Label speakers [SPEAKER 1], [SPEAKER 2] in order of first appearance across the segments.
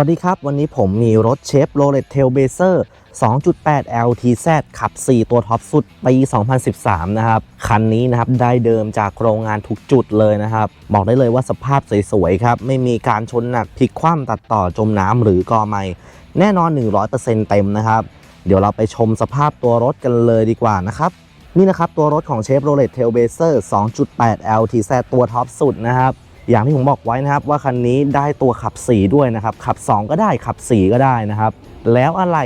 [SPEAKER 1] วัสดีครับ วันนี้ผมมีรถเชฟโรเลตเทลเบเซอร์2.8 LTZ ขับ 4 ตัวท็อปสุดปี 2013 นะครับ คันนี้นะครับได้เดิมจากโรงงานทุกจุดเลยนะครับ บอกได้เลยว่าสภาพสวยๆครับ ไม่มีการชนหนักพลิกคว่ำตัดต่อจมน้ำหรือกอไม่ แน่นอน 100%เต็มนะครับ เดี๋ยวเราไปชมสภาพตัวรถกันเลยดีกว่านะครับ นี่นะครับตัวรถของเชฟโรเลตเทลเบเซอร์2.8 LTZ ตัวท็อปสุดนะครับ อย่างที่ผมบอกไว้นะครับว่าคันนี้ได้ตัวขับ 4 ด้วยนะครับ ขับ 2 ก็ได้ขับ 4 ก็ได้นะครับ แล้วอะไร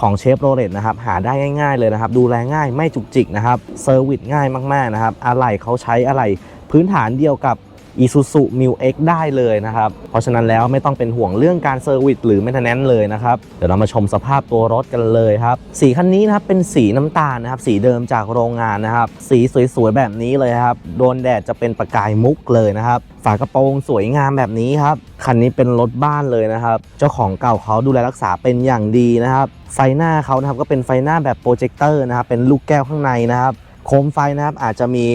[SPEAKER 1] ของเชฟโรเลตนะครับหาได้ง่าย ๆเลยนะครับ ดูแลง่ายไม่จุกจิกนะครับเซอร์วิสง่ายมากๆนะครับ อะไรเขาใช้อะไรพื้นฐานเดียวกับ Isuzu m u X ได้เลยนะครับ เพราะฉะนั้นแล้วไม่ต้องเป็นห่วงเรื่องการเซอร์วิสหรือ m ม i เ t น n น n เลยนะครับ เดี๋ยวเรามาชมสภาพตัวรถกันเลยครับ สีคันนี้นะครับเป็นสีน้ำตาลนะครับ สีเดิมจากโรงงานนะครับ สีสวยๆแบบนี้เลยครับ โดนแดดจะเป็นประกายมุกเลยนะครับ ฝากระโปรงสวยงามแบบนี้ครับ คันนี้เป็นรถบ้านเลยนะครับ เจ้าของเก่าเขาดูแลรักษาเป็นอย่างดีนะครับ ไฟหน้าเขานะครับก็เป็นไฟหน้าแบบโปรเจคเตอร์นะครับ เป็นลูกแก้วข้างในนะครับ โคมไฟนะครับอาจจะมี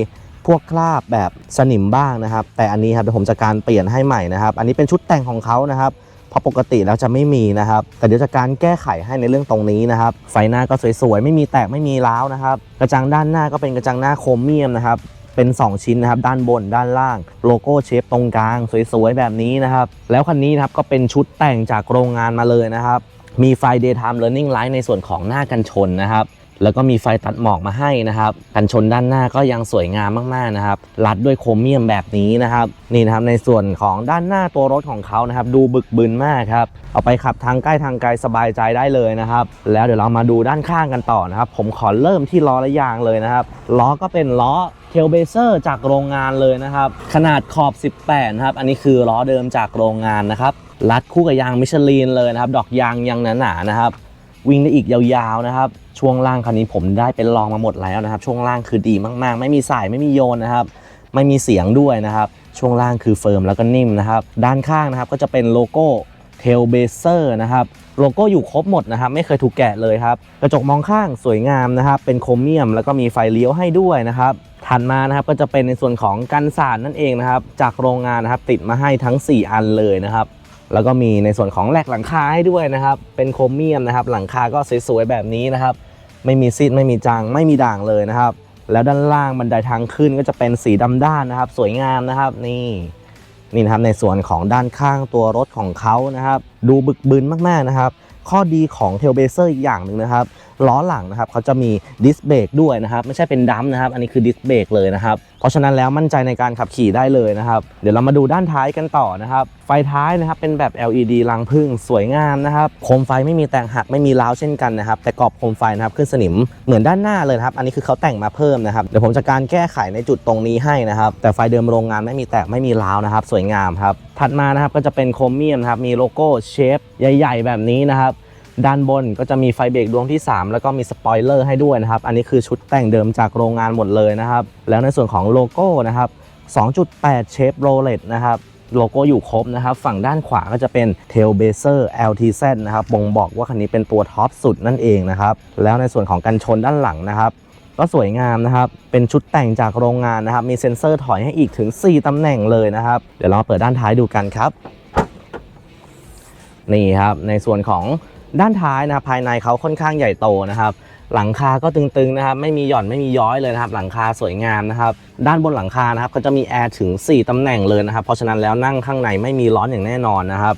[SPEAKER 1] พวกคราบแบบสนิมบ้างนะครับ แต่อันนี้ครับเดี๋ยวผมจะการเปลี่ยนให้ใหม่นะครับ อันนี้เป็นชุดแต่งของเขานะครับเพราะปกติแล้วจะไม่มีนะครับ แต่เดี๋ยวจะการแก้ไขให้ในเรื่องตรงนี้นะครับ ไฟหน้าก็สวยๆ ไม่มีแตกไม่มีร้าวนะครับ กระจังด้านหน้าก็เป็นกระจังหน้าโครเมียมนะครับ เป็น 2 ชิ้นนะครับ ด้านบนด้านล่าง โลโก้เชฟตรงกลาง สวยๆ แบบนี้นะครับ แล้วคันนี้นะครับก็เป็นชุดแต่งจากโรงงานมาเลยนะครับ มีไฟ daytime running light ในส่วนของหน้ากันชนนะครับ แล้วก็มีไฟตัดหมอกมาให้นะครับกันชนด้านหน้าก็ยังสวยงามมากๆนะครับรัดด้วยโครเมียมแบบนี้นะครับ นี่นะครับในส่วนของด้านหน้าตัวรถของเขานะครับ ดูบึกบึนมากครับเอาไปขับทางใกล้ทางไกลสบายใจได้เลยนะครับ แล้วเดี๋ยวเรามาดูด้านข้างกันต่อนะครับ ผมขอเริ่มที่ล้อและยางเลยนะครับล้อก็เป็นล้อเทลเบเซอร์จากโรงงานเลยนะครับ ขนาดขอบ 18นะครับอันนี้คือล้อเดิมจากโรงงานนะครับรัดคู่กับยางมิชลินเลยนะครับ ดอกยางยังหนาๆนะครับ วิ่งได้อีกยาวๆนะครับช่วงล่างคันนี้ผมได้เป็นลองมาหมดแล้วนะครับ ช่วงล่างคือดีมากๆ ไม่มีสายไม่มีโยนนะครับ ไม่มีเสียงด้วยนะครับ ช่วงล่างคือเฟิร์มแล้วก็นิ่มนะครับ ด้านข้างนะครับก็จะเป็นโลโก้ t a i l b a s e r นะครับโลโก้อยู่ครบหมดนะครับ ไม่เคยถูกแกะเลยครับ กระจกมองข้างสวยงามนะครับ เป็นโครเมียมแล้วก็มีไฟเลี้ยวให้ด้วยนะครับถัดมานะครับก็จะเป็นในส่วนของกันสาดนั่นเองนะครับ จากโรงงานนะครับติดมาให้ทั้ง 4 อันเลยนะครับ แล้วก็มีในส่วนของแหลกหลังคาให้ด้วยนะครับ เป็นโครเมียมนะครับ หลังคาก็สวยๆแบบนี้นะครับ ไม่มีซีดไม่มีจังไม่มีด่างเลยนะครับ แล้วด้านล่างบันไดทางขึ้นก็จะเป็นสีดำด้านนะครับ สวยงามนะครับนี่นี่นะครับในส่วนของด้านข้างตัวรถของเขานะครับ ดูบึกบึนมากๆนะครับ ข้อดีของเทลเบเซอร์อีกอย่างหนึ่งนะครับ ล้อหลังนะครับเขาจะมีดิสเบรกด้วยนะครับไม่ใช่เป็นดัมนะครับอันนี้คือดิสเบรกเลยนะครับเพราะฉะนั้นแล้วมั่นใจในการขับขี่ได้เลยนะครับเดี๋ยวเรามาดูด้านท้ายกันต่อนะครับไฟท้ายนะครับเป็นแบบ LED รังพึ่งสวยงามนะครับโคมไฟไม่มีแตกหักไม่มีร้าวเช่นกันนะครับแต่กรอบโคมไฟนะครับขึ้นสนิมเหมือนด้านหน้าเลยครับอันนี้คือเขาแต่งมาเพิ่มนะครับเดี๋ยวผมจะการแก้ไขในจุดตรงนี้ให้นะครับแต่ไฟเดิมโรงงานไม่มีแตกไม่มีร้าวนะครับสวยงามครับถัดมานะครับก็จะเป็นโครเมียมนะครับมีโลโก้เชฟใหญ่ ๆ แบบนี้นะครับ ด้านบนก็จะมีไฟเบรกดวงที่ 3 แล้วก็มีสปอยเลอร์ให้ด้วยนะครับ อันนี้คือชุดแต่งเดิมจากโรงงานหมดเลยนะครับ แล้วในส่วนของโลโก้นะครับ 2.8 เชฟโรเลตนะครับโลโก้อยู่ครบนะครับ ฝั่งด้านขวาก็จะเป็น Tailbaser LTZ นะครับบ่งบอกว่าคันนี้เป็นตัวท็อปสุดนั่นเองนะครับ แล้วในส่วนของกันชนด้านหลังนะครับ ก็สวยงามนะครับ เป็นชุดแต่งจากโรงงานนะครับ มีเซ็นเซอร์ถอยให้อีกถึง 4 ตำแหน่งเลยนะครับ เดี๋ยวเรามาเปิดด้านท้ายดูกันครับ นี่ครับ ในส่วนของ ด้านท้ายนะครับภายในเขาค่อนข้างใหญ่โตนะครับ หลังคาก็ตึงๆนะครับ ไม่มีหย่อนไม่มีย้อยเลยนะครับ หลังคาสวยงามนะครับ ด้านบนหลังคานะครับก็จะมีแอร์ถึง 4 ตำแหน่งเลยนะครับ เพราะฉะนั้นแล้วนั่งข้างในไม่มีร้อนอย่างแน่นอนนะครับ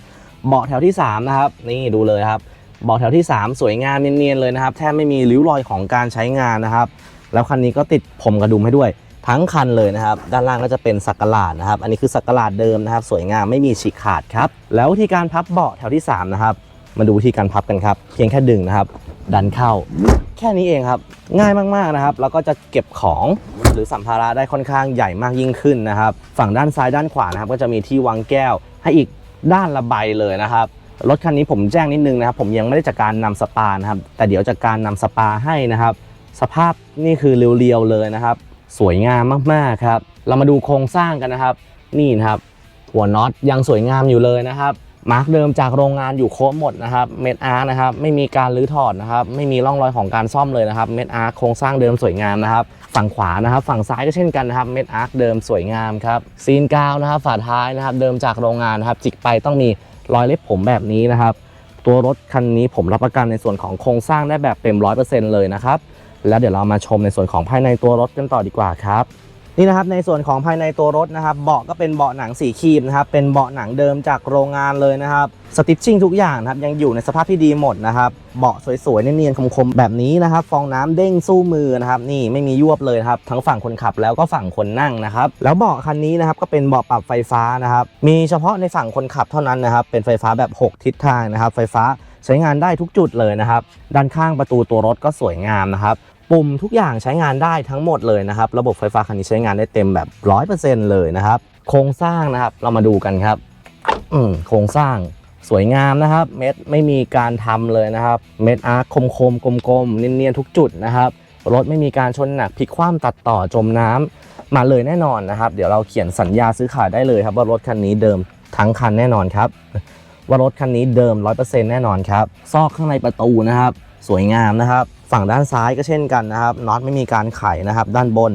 [SPEAKER 1] เบาะแถวที่ 3 นะครับ นี่ดูเลยครับ เบาะแถวที่ 3 สวยงามเนียนๆเลยนะครับ แทบไม่มีริ้วรอยของการใช้งานนะครับ แล้วคันนี้ก็ติดผมกระดุมให้ด้วยทั้งคันเลยนะครับ ด้านล่างก็จะเป็นสักกะหลาดนะครับ อันนี้คือสักกะหลาดเดิมนะครับ สวยงามไม่มีฉีกขาดครับ แล้ววิธีการพับเบาะแถวที่ 3 นะครับ มาดูวิธีการพับกันครับ เพียงแค่ดึงนะครับ ดันเข้า แค่นี้เองครับ ง่ายมากๆนะครับ แล้วก็จะเก็บของหรือสัมภาระได้ค่อนข้างใหญ่มากยิ่งขึ้นนะครับ ฝั่งด้านซ้ายด้านขวานะครับ ก็จะมีที่วางแก้ว ให้อีกด้านละใบเลยนะครับรถคันนี้ผมแจ้งนิดนึงนะครับ ผมยังไม่ได้จัดการนำสปานะครับแต่เดี๋ยวจัดการนำสปาให้นะครับ สภาพนี่คือเรียวๆเลยนะครับ สวยงามมากๆครับ เรามาดูโครงสร้างกันนะครับ นี่นะครับ หัวน็อตยังสวยงามอยู่เลยนะครับ มาร์กเดิมจากโรงงานอยู่ครบหมดนะครับเม็ดอาร์นะครับไม่มีการรื้อถอดนะครับไม่มีร่องรอยของการซ่อมเลยนะครับเม็ดอาร์โครงสร้างเดิมสวยงามนะครับฝั่งขวานะครับ ฝั่งซ้ายก็เช่นกันนะครับเม็ดอาร์เดิมสวยงามครับซีนกาวนะครับฝาท้ายนะครับเดิมจากโรงงานนะครับจิกไปต้องมีรอยเล็บผมแบบนี้นะครับตัวรถคันนี้ผมรับประกันในส่วนของโครงสร้างได้แบบเต็ม 100%เลยนะครับแล้วเดี๋ยวเรามาชมในส่วนของภายในตัวรถกันต่อดีกว่าครับ นี่นะครับในส่วนของภายในตัวรถนะครับเบาะก็เป็นเบาะหนังสีครีมนะครับเป็นเบาะหนังเดิมจากโรงงานเลยนะครับสติชชิ่งทุกอย่างนะครับยังอยู่ในสภาพที่ดีหมดนะครับเบาะสวยๆเนียนๆคมๆแบบนี้นะครับ ฟองน้ำเด้งสู้มือนะครับนี่ไม่มียวบเลยครับทั้งฝั่งคนขับแล้วก็ฝั่งคนนั่งนะครับแล้วเบาะคันนี้นะครับก็เป็นเบาะปรับไฟฟ้านะครับมีเฉพาะในฝั่งคนขับเท่านั้นนะครับเป็นไฟฟ้าแบบ 6 ทิศทางนะครับไฟฟ้าใช้งานได้ทุกจุดเลยนะครับ ด้านข้างประตูตัวรถก็สวยงามนะครับ ปุ่มทุกอย่างใช้งานได้ทั้งหมดเลยนะครับ ระบบไฟฟ้าคันนี้ใช้งานได้เต็มแบบ 100%เลยนะครับ โครงสร้างนะครับเรามาดูกันครับอืมโครงสร้างสวยงามนะครับ เม็ดไม่มีการทำเลยนะครับ เม็ดอาร์คคมๆกลมๆเนียนๆทุกจุดนะครับรถไม่มีการชนหนักพลิกคว่ำตัดต่อจมน้ำมาเลยแน่นอนนะครับ เดี๋ยวเราเขียนสัญญาซื้อขายได้เลยครับว่ารถคันนี้เดิมทั้งคันแน่นอนครับว่ารถคันนี้เดิม 100%แน่นอนครับ ซอกข้างในประตูนะครับ สวยงามนะครับ ฝั่งด้านซ้ายก็เช่นกันนะครับน็อตไม่มีการไขนะครับ ด้านบน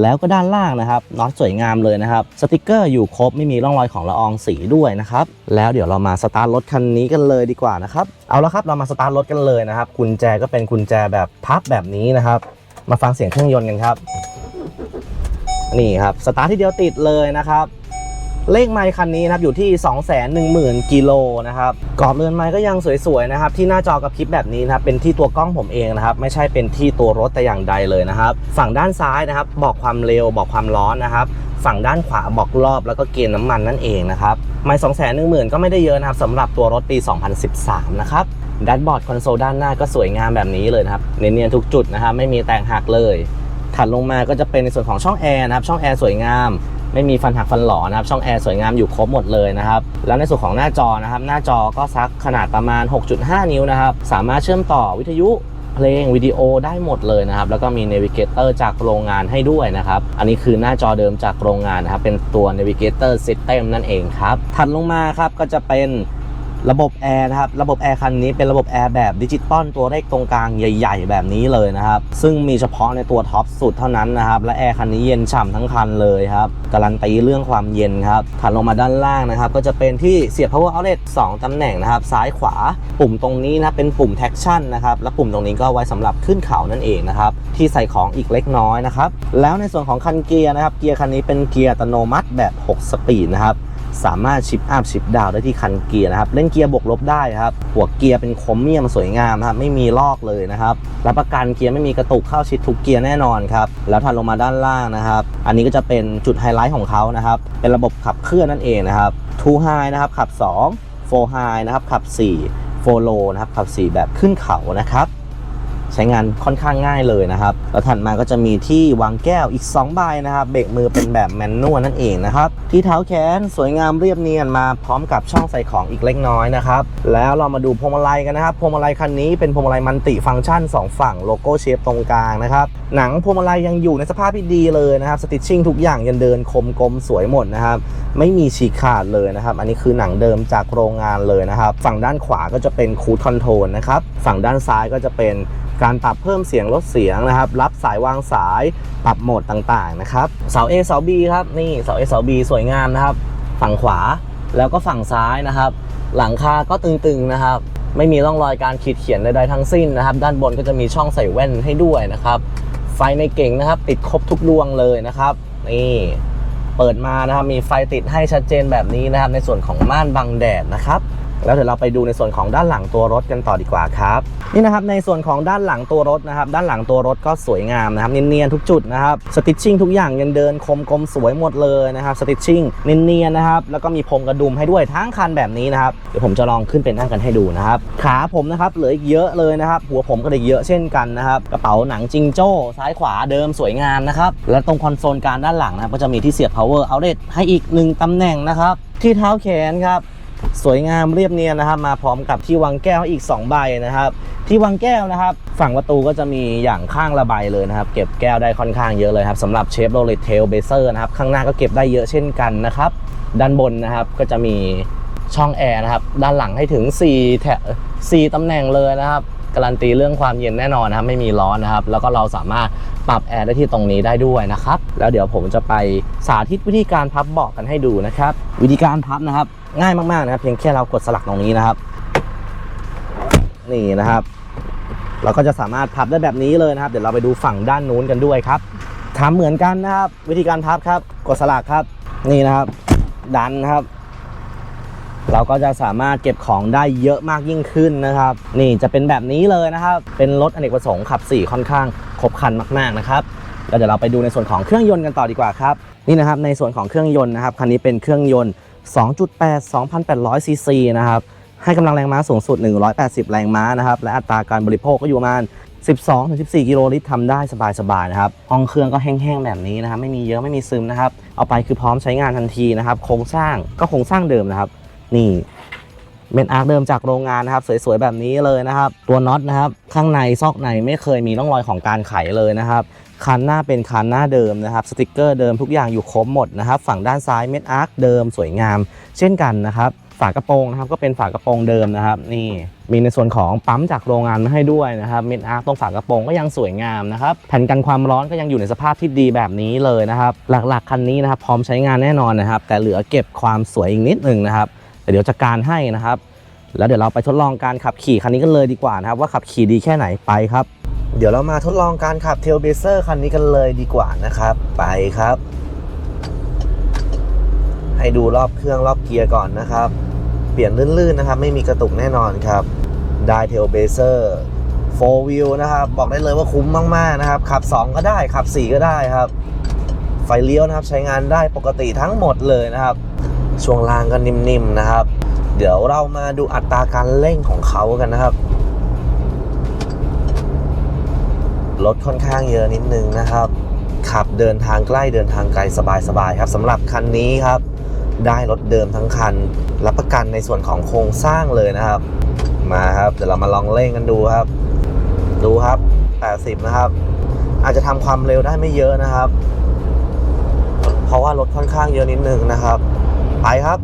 [SPEAKER 1] แล้วก็ด้านล่างนะครับน็อตสวยงามเลยนะครับ สติกเกอร์อยู่ครบไม่มีร่องรอยของละอองสีด้วยนะครับ แล้วเดี๋ยวเรามาสตาร์ทรถคันนี้กันเลยดีกว่านะครับ เอาละครับเรามาสตาร์ทรถกันเลยนะครับกุญแจก็เป็นกุญแจแบบพับแบบนี้นะครับ มาฟังเสียงเครื่องยนต์กันครับ นี่ครับสตาร์ทที่เดียวติดเลยนะครับ เลขไมค์คันนี้นะครับอยู่ที่ 210,000กิโลนะครับกรอบเรือนไมค์ก็ยังสวยๆนะครับที่หน้าจอกระพริบแบบนี้นะครับเป็นที่ตัวกล้องผมเองนะครับไม่ใช่เป็นที่ตัวรถแต่อย่างใดเลยนะครับ ฝั่งด้านซ้ายนะครับบอกความเร็วบอกความร้อนนะครับฝั่งด้านขวาบอกรอบแล้วก็เกณฑ์น้ำมันนั่นเองนะครับไมค์210,000ก็ไม่ได้เยอะนะครับสำหรับตัวรถปี 2013 นะครับแดชบอร์ดคอนโซลด้านหน้าก็สวยงามแบบนี้เลยนะครับเนียนๆทุกจุดนะครับไม่มีแตกหักเลย ถัดลงมาก็จะเป็นในส่วนของช่องแอร์นะครับช่องแอร์สวยงาม ไม่มีฟันหักฟันหลอนะครับช่องแอร์สวยงามอยู่ครบหมดเลยนะครับแล้วในส่วนของหน้าจอนะครับหน้าจอก็ซักขนาดประมาณ 6.5 นิ้วนะครับสามารถเชื่อมต่อวิทยุเพลงวิดีโอได้หมดเลยนะครับ แล้วก็มีเนวิเกเตอร์จากโรงงานให้ด้วยนะครับ อันนี้คือหน้าจอเดิมจากโรงงานนะครับ เป็นตัว Navigator System นั่นเองครับ ถัดลงมาครับก็จะเป็น ระบบแอร์นะครับ ระบบแอร์คันนี้เป็นระบบแอร์แบบดิจิตอลตัวเลขตรงกลางใหญ่ ๆ แบบนี้เลยนะครับ ซึ่งมีเฉพาะในตัวท็อปสุดเท่านั้นนะครับ และแอร์คันนี้เย็นฉ่ำทั้งคันเลยครับ การันตีเรื่องความเย็นครับ ถัดลงมาด้านล่างนะครับ ก็จะเป็นที่เสียบ power outlet 2ตำแหน่งนะครับ ซ้ายขวา ปุ่มตรงนี้นะเป็นปุ่ม traction นะครับ และปุ่มตรงนี้ก็ไว้สำหรับขึ้นเขานั่นเองนะครับ ที่ใส่ของอีกเล็กน้อยนะครับ แล้วในส่วนของคันเกียร์นะครับ เกียร์คันนี้เป็นเกียร์อัตโนมัติแบบ 6 สปีดนะครับ สามารถชิปอัพชิปดาวได้ที่คันเกียร์นะครับ เล่นเกียร์บวกลบได้ครับ หัวเกียร์เป็นคมเมียมสวยงามครับ ไม่มีลอกเลยนะครับรับประกันเกียร์ไม่มีกระตุกเข้าชิดทุกเกียร์แน่นอนครับ แล้วถัดลงมาด้านล่างนะครับ อันนี้ก็จะเป็นจุดไฮไลท์ของเขานะครับ เป็นระบบขับเคลื่อนนั่นเองนะครับ2 High นะครับขับ 2 4 High นะครับขับ 4 4 Low นะครับขับ 4 แบบขึ้นเขานะครับ ใช้งานค่อนข้างง่ายเลยนะครับ แล้วถัดมาก็จะมีที่วางแก้วอีก2ใบนะครับ เบรกมือเป็นแบบแมนนวลนั่นเองนะครับ ที่เท้าแขนสวยงามเรียบเนียนมาพร้อมกับช่องใส่ของอีกเล็กน้อยนะครับ แล้วเรามาดูพวงมาลัยกันนะครับพวงมาลัยคันนี้เป็นพวงมาลัยมันติฟังก์ชัน 2 ฝั่งโลโก้เชฟตรงกลางนะครับหนังพวงมาลัยยังอยู่ในสภาพที่ดีเลยนะครับสติชชิ่งทุกอย่างยังเดินคมกลมสวยหมดนะครับไม่มีฉีกขาดเลยนะครับ อันนี้คือหนังเดิมจากโรงงานเลยนะครับ ฝั่งด้านขวาก็จะเป็นคูดคอนโทรลนะครับ ฝั่งด้านซ้ายก็จะเป็นการปรับเพิ่มเสียงลดเสียงนะครับ รับสายวางสายปรับโหมดต่างๆนะครับเสา A เสา B ครับนี่เสา A เสา B สวยงามนะครับ ฝั่งขวาแล้วก็ฝั่งซ้ายนะครับ หลังคาก็ตึงๆนะครับ ไม่มีร่องรอยการขีดเขียนใดๆทั้งสิ้นนะครับ ด้านบนก็จะมีช่องใส่แว่นให้ด้วยนะครับ ไฟในเก่งนะครับ ติดครบทุกดวงเลยนะครับนี่เปิดมานะครับมีไฟติดให้ชัดเจนแบบนี้นะครับ ในส่วนของม่านบังแดดนะครับ แล้วเดี๋ยวเราไปดูในส่วนของด้านหลังตัวรถกันต่อดีกว่าครับ นี่นะครับในส่วนของด้านหลังตัวรถนะครับ ด้านหลังตัวรถก็สวยงามนะครับเนียนๆทุกจุดนะครับสติชชิ่งทุกอย่างยังเดินคมกลมสวยหมดเลยนะครับสติชชิ่งเนียนๆนะครับแล้วก็มีพรมกระดุมให้ด้วยทั้งคันแบบนี้นะครับเดี๋ยวผมจะลองขึ้นเป็นนั่งกันให้ดูนะครับขาผมนะครับเหลืออีกเยอะเลยนะครับหัวผมก็เลยเยอะเช่นกันนะครับกระเป๋าหนังจิงโจ้ซ้ายขวาเดิมสวยงามนะครับและตรงคอนโซลกลารด้านหลังนะก็จะมีที่เสียบ power outlet ให้อีกหนึ่งตำแหน่งนะครับที่เท้าแขนครับ สวยงามเรียบเนียนนะครับ มาพร้อมกับที่วางแก้วอีก2ใบนะครับ ที่วางแก้วนะครับ ฝั่งประตูก็จะมีอย่างข้างระบายเลยนะครับ เก็บแก้วได้ค่อนข้างเยอะเลยครับสำหรับเชฟโรเลตเทลเบเซอร์นะครับ ข้างหน้าก็เก็บได้เยอะเช่นกันนะครับ ด้านบนนะครับก็จะมีช่องแอร์นะครับ ด้านหลังให้ถึง4แถ4ตำแหน่งเลยนะครับ การันตีเรื่องความเย็นแน่นอนนะครับไม่มีร้อนนะครับ แล้วก็เราสามารถปรับแอร์ได้ที่ตรงนี้ได้ด้วยนะครับ แล้วเดี๋ยวผมจะไปสาธิตวิธีการพับเบาะกันให้ดูนะครับ วิธีการพับนะครับ ง่ายมากๆนะครับ เพียงแค่เรากดสลักตรงนี้นะครับ นี่นะครับ เราก็จะสามารถพับได้แบบนี้เลยนะครับ เดี๋ยวเราไปดูฝั่งด้านนู้นกันด้วยครับทำเหมือนกันนะครับ วิธีการพับครับ กดสลักครับ นี่นะครับ ดันนะครับ เราก็จะสามารถเก็บของได้เยอะมากยิ่งขึ้นนะครับ นี่จะเป็นแบบนี้เลยนะครับ เป็นรถอเนกประสงค์ขับ 4 ค่อนข้างครบครันมากๆนะครับแล้วเดี๋ยวเราไปดูในส่วนของเครื่องยนต์กันต่อดีกว่าครับนี่นะครับในส่วนของเครื่องยนต์นะครับคันนี้เป็นเครื่องยนต์ 2.8 2,800 ซีซีนะครับให้กำลังแรงม้าสูงสุด 180 แรงม้านะครับและอัตราการบริโภคก็อยู่ประมาณ 12-14 กิโลลิตรทำได้สบายๆนะครับห้องเครื่องก็แห้งๆแบบนี้นะครับไม่มีเยอะไม่มีซึมนะครับเอาไปคือพร้อมใช้งานทันทีนะครับโครงสร้างก็โครงสร้างเดิมนะครับ นี่เมนอาร์คเดิมจากโรงงานนะครับ สวยๆแบบนี้เลยนะครับ ตัวน็อตนะครับ ข้างในซอกในไม่เคยมีร่องรอยของการไขเลยนะครับคันหน้าเป็นคันหน้าเดิมนะครับสติกเกอร์เดิมทุกอย่างอยู่ครบหมดนะครับ ฝั่งด้านซ้ายเม็ดอาร์คเดิมสวยงาม เช่นกันนะครับ ฝากระโปรงนะครับก็เป็นฝากระโปรงเดิมนะครับ นี่มีในส่วนของปั๊มจากโรงงานมาให้ด้วยนะครับเม็ดอาร์คตรงฝากระโปรงก็ยังสวยงามนะครับแผ่นกันความร้อนก็ยังอยู่ในสภาพที่ดีแบบนี้เลยนะครับ หลักๆคันนี้นะครับ พร้อมใช้งานแน่นอนนะครับ แต่เหลือเก็บความสวยอีกนิดหนึ่งนะครับ แต่เดี๋ยวจะการให้นะครับ แล้วเดี๋ยวเราไปทดลองการขับขี่คันนี้กันเลยดีกว่านะครับ ว่าขับขี่ดีแค่ไหนไปครับ เดี๋ยวเรามาทดลองการขับเทลเบเซอร์คันนี้กันเลยดีกว่านะครับ ไปครับ ให้ดูรอบเครื่องรอบเกียร์ก่อนนะครับ เปลี่ยนลื่นๆนะครับ ไม่มีกระตุกแน่นอนครับได้เทลเบเซอร์4 wheel นะครับ บอกได้เลยว่าคุ้มมากๆนะครับ ขับ 2 ก็ได้ ขับ 4 ก็ได้ครับ ไฟเลี้ยวนะครับใช้งานได้ปกติทั้งหมดเลยนะครับ ช่วงล่างก็นิ่มๆนะครับ เดี๋ยวเรามาดูอัตราการเร่งของเขากันนะครับรถค่อนข้างเยอะนิดนึงนะครับ ขับเดินทางใกล้เดินทางไกลสบายๆครับสำหรับคันนี้ครับ ได้รถเดิมทั้งคัน รับประกันในส่วนของโครงสร้างเลยนะครับ มาครับเดี๋ยวเรามาลองเร่งกันดูครับ ดูครับ 80 นะครับ อาจจะทำความเร็วได้ไม่เยอะนะครับ เพราะว่ารถค่อนข้างเยอะนิดนึงนะครับ ไปครับ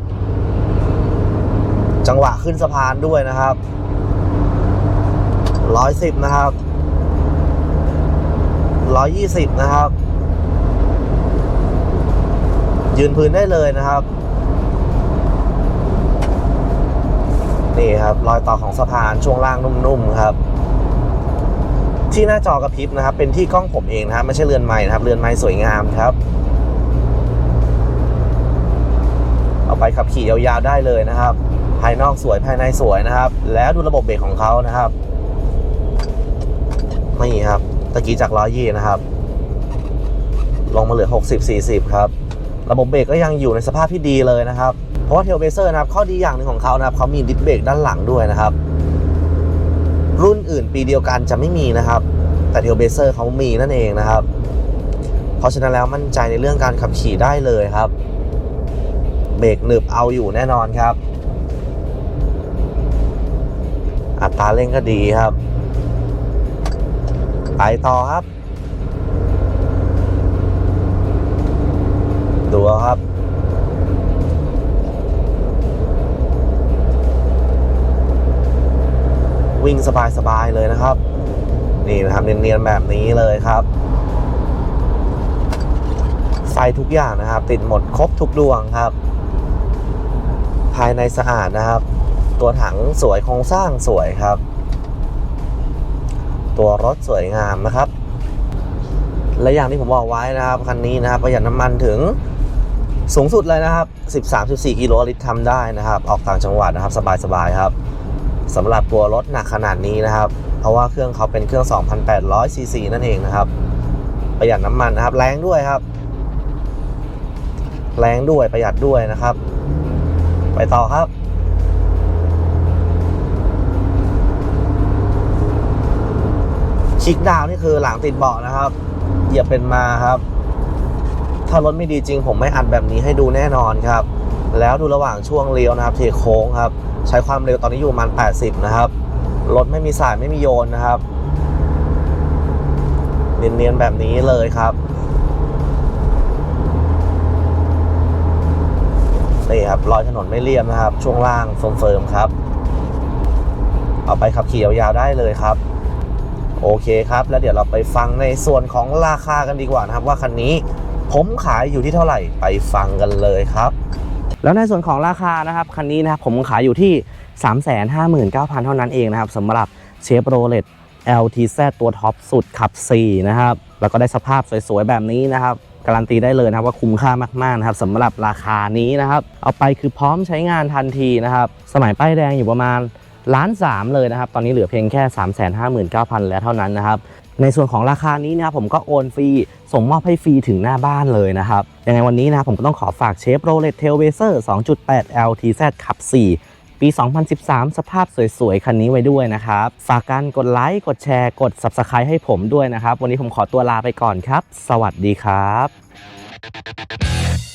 [SPEAKER 1] จังหวะขึ้นสะพานด้วยนะครับ110นะครับ120นะครับ ยืนพื้นได้เลยนะครับ นี่ครับ รอยต่อของสะพานช่วงล่างนุ่มๆครับ ที่หน้าจอกระพริบนะครับ เป็นที่กล้องผมเองนะครับ ไม่ใช่เรือนไม้นะครับ เรือนไม้สวยงามครับ เอาไปขับขี่ยาวๆได้เลยนะครับ ภายนอกสวยภายในสวยนะครับ แล้วดูระบบเบรกของเขานะครับนี่ครับตะกี้จากร้อยยี่นะครับ ลงมาเหลือ 60 40 ครับ ระบบเบรกก็ยังอยู่ในสภาพที่ดีเลยนะครับ เพราะว่าเทลเบเซอร์นะครับข้อดีอย่างหนึ่งของเขานะครับเขามีดิสเบรกด้านหลังด้วยนะครับ รุ่นอื่นปีเดียวกันจะไม่มีนะครับ แต่เทลเบเซอร์เขามีนั่นเองนะครับ เพราะฉะนั้นแล้วมั่นใจในเรื่องการขับขี่ได้เลยครับ เบรกหนึบเอาอยู่แน่นอนครับ อัตราเร่งก็ดีครับ ไปต่อครับ ดูครับวิ่งสบายๆเลยนะครับ นี่นะครับเนียนๆแบบนี้เลยครับ ไฟทุกอย่างนะครับ ติดหมดครบทุกดวงครับายในสะอาดนะครับ ตัวถังสวยโครงสร้างสวยครับ ตัวรถสวยงามนะครับ และอย่างที่ผมบอกไว้นะครับคันนี้นะครับประหยัดน้ำมันถึงสูงสุดเลยนะครับ 13-14 กิโลลิตรทำได้นะครับ ออกต่างจังหวัดนะครับ สบายๆครับสำหรับตัวรถหนักขนาดนี้นะครับ เพราะว่าเครื่องเขาเป็นเครื่อง 2,800 ซีซีนั่นเองนะครับ ประหยัดน้ำมันนะครับ แรงด้วยครับ แรงด้วยประหยัดด้วยนะครับ ไปต่อครับ ชิคดาวน์นี่คือหลังติดเบาะนะครับ เหยียบเป็นมาครับ ถ้ารถไม่ดีจริงผมไม่อัดแบบนี้ให้ดูแน่นอนครับ แล้วดูระหว่างช่วงเลี้ยวนะครับเทโค้งครับ ใช้ความเร็วตอนนี้อยู่ประมาณ 80 นะครับ รถไม่มีสายไม่มีโยนนะครับ เนียนๆแบบนี้เลยครับ นี่ครับรอยถนนไม่เรียบนะครับ ช่วงล่างเฟิร์มๆครับ เอาไปขับขี่ยาวๆได้เลยครับ โอเคครับ แล้วเดี๋ยวเราไปฟังในส่วนของราคากันดีกว่านะครับ ว่าคันนี้ผมขายอยู่ที่เท่าไหร่ไปฟังกันเลยครับ แล้วในส่วนของราคานะครับคันนี้นะครับผมขายอยู่ที่ 359,000 เท่านั้นเองนะครับสำหรับเชฟโรเลต LTZ ตัวท็อปสุดขับ 4 นะครับ แล้วก็ได้สภาพสวยๆ แบบนี้นะครับ การันตีได้เลยนะครับว่าคุ้มค่ามากๆนะครับสำหรับราคานี้นะครับเอาไปคือพร้อมใช้งานทันทีนะครับสมัยป้ายแดงอยู่ประมาณล้านสามเลยนะครับ ตอนนี้เหลือเพียงแค่ 359,000 แล้วเท่านั้นนะครับ ในส่วนของราคานี้นะครับผมก็โอนฟรี ส่งมอบให้ฟรีถึงหน้าบ้านเลยนะครับ ยังไงวันนี้นะครับผมก็ต้องขอฝากเชฟโรเลตเทลเวเซอร์ 2.8 LTZ ขับ 4 ปี 2013 สภาพสวยๆ คันนี้ไว้ด้วยนะครับ ฝากกันกดไลค์ กดแชร์ กด Subscribe ให้ผมด้วยนะครับ วันนี้ผมขอตัวลาไปก่อนครับ สวัสดีครับ